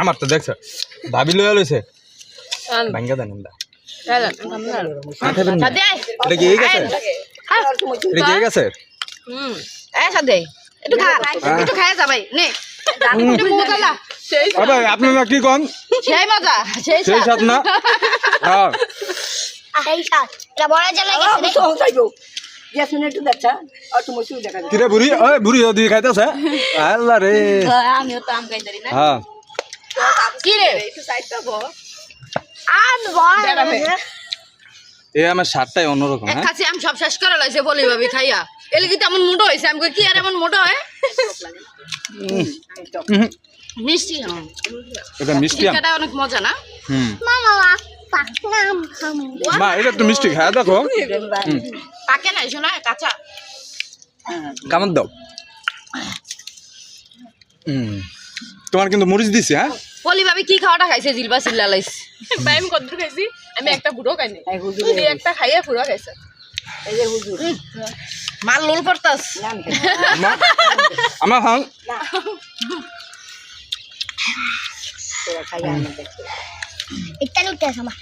আমার তো দেখছ ভাবি লইয়া লইছে। ভাঙ্গা দেন না। সাদে এটা কি এই গেছে এটা কি এই গেছে হুম। এ সাদে একটু খা একটু খায় যা ভাই। নে। একটু মুখ চালা আবে আপনি না কি কোন? সেই মজা সেই সেই না? হ্যাঁ। বড় বুড়ি? বুড়ি খাইতেছে? আল্লাহ রে। আমিও তো আম খাইতারি না। হ্যাঁ। কি রে আমার শার্টটাই অন্যরকম হ্যাঁ? কাছে আম সব শেষ করে লাইছে বলি ভাবি খাইয়া। এলে কি তেমন মোটো হয়েছে? আমি কি আর এমন মোটো হয়? মিষ্টি হ্যাঁ। এটা মিষ্টি আম। অনেক মজা না? হুম। মা এটা একটু মিষ্টি খায় দেখো। পাকে নাই শোনা কাঁচা। কামড় দাও। হুম তোমার কিন্তু মরিচ দিছি হ্যাঁ? বলি ভাবি কি খাওয়াটা খাইছে? জিলবা চিল্লা লাইছে। ভাই আমি কদ্দুর খাইছি? আমি একটা বুড়ো খাইনি তুই একটা খাইয়া পুরো খাইছে। মাল লোল করতাস আমার ভাঙ এটা নিতে সমা